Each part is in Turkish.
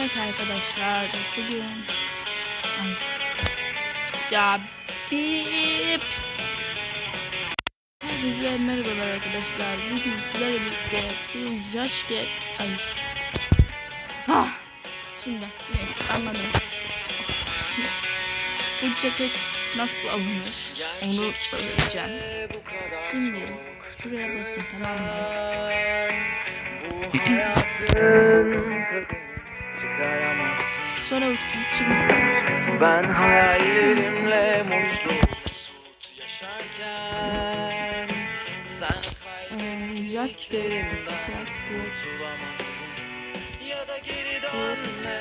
Evet arkadaşlar bugün Ay. ya bip. Herkese merhabalar arkadaşlar. Bugün sizlerle birlikte bu Joshke ay. Ah. Şimdi neyse anladım. Bu ceket nasıl alınır? Onu öğreneceğim. Şimdi şuraya basın tamam mı çıkaramazsın sonra şimdi Ben hayallerimle mutlu mesut yaşarken Sen kaybettiklerinden kurtulamazsın. Ya da geri dönme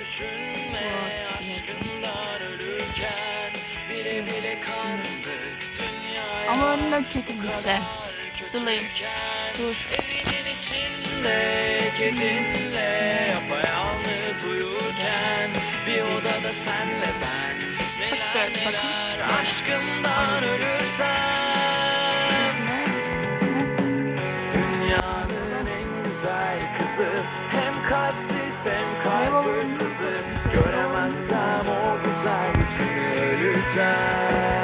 düşünme aşkından ölürken Bile bile kandık dünyaya. Ama önüne çekil lütfen. Sılayım. Dur. Evinin içinde kedinle uyurken Bir odada sen ve ben Neler neler aşkımdan ölürsem. Dünyanın en güzel kızı Hem kalpsiz hem kalp hırsızı. Göremezsem o güzel yüzünü öleceğim.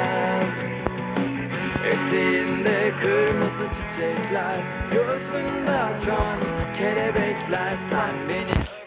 Eteğinde kırmızı çiçekler Göğsünde açan kelebekler Sen beni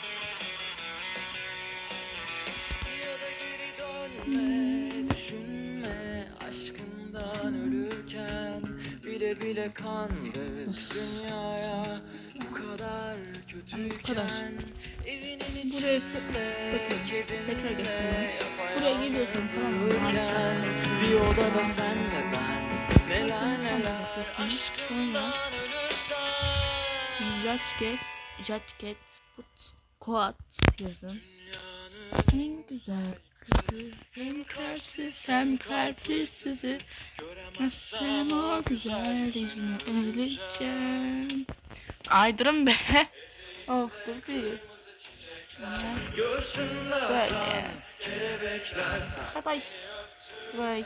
Bile bile kandık dünyaya. Bu kadar kötüyken Evinin Buraya içinde bakın, tekrar göstereyim. Buraya geliyorsun, tamam mı? Bir odada senle ben. Neler neler aşkından ölürsem. Jacket, jacket, put, koat yazın. En güzel hem kalpsiz hem kalpli sizi Nasıl o güzel yüzünü öleceğim Aydırın be. Of dur açan ya. kelebekler sen Bye. Bye